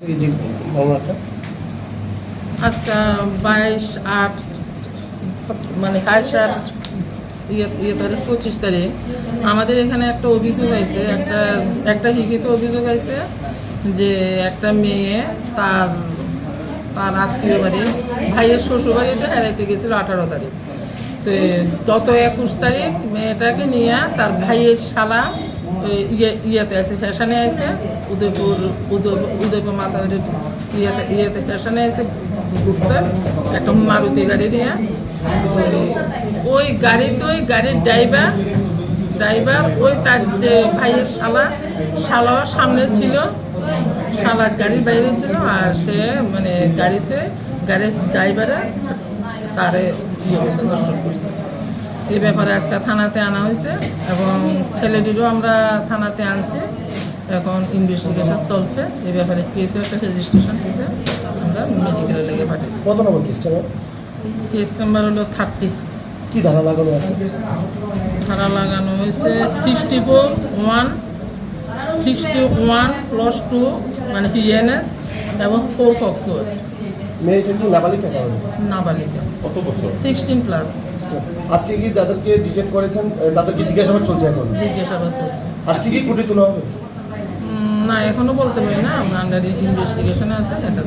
যে বাইশ আট মানে বাইশ আট ইয়ে ইয়ে পঁচিশ তারিখ। আমাদের এখানে একটা অভিযোগ আছে একটা একটা লিখিত অভিযোগ আছে যে একটা মেয়ে তার তার আত্মীয় বাড়ি, ভাইয়ের শ্বশুর বাড়িতে হারাইতে গেছিল আঠারো তারিখ। তো গত একুশ তারিখ মেয়েটাকে নিয়ে তার ভাইয়ের শালা ইয়ে ইয়েতে আছে, ফ্যাশনে আছে, উদয়পুর উদয়পুর মাথা ইয়েতে ইয়েতে ফ্যাশনে আছে ঘুরতে একটা মারুতি গাড়ি নিয়ে। ওই- ওই গাড়িতে ওই গাড়ির ড্রাইভার ড্রাইভার, ওই তার যে ভাইয়ের শালা শালাও সামনে ছিল। শালা গাড়ির বাইরে ছিল, আর সে মানে গাড়িতে, গাড়ির ড্রাইভারে তারে ইয়ে দর্শন করছে। এই ব্যাপারে আজকে থানাতে আনা হয়েছে এবং ছেলেটিরও আমরা থানাতে আনছি। এখন ইনভেস্টিগেশন চলছে। এই ব্যাপারে কেসের একটা রেজিস্ট্রেশন হয়েছে আমরা মেডিকেলে লেগে পাঠিয়েছি। কত নম্বর কেসটা কেস নাম্বার হলো থার্টি কি ধারা লাগানো আছে? ধারা লাগানো হয়েছে sixty four one sixty one plus two মানে পিএনএস এবং ফোর ফক্সোর মেয়েটা কি নাবালিকা কারণে? নাবালিকা। কত বছর? সিক্সটিন প্লাস আজকে কি যাদেরকে ডিটেক্ট করেছেন তাদেরকে জিজ্ঞাসাবাদ চলছে এখন? জিজ্ঞাসাবাদ চলছে। আজকে কি কোটি তোলা হবে? না এখনও বলতে পারি না। আমরা আন্ডার ইনভেস্টিগেশনে আছে এটা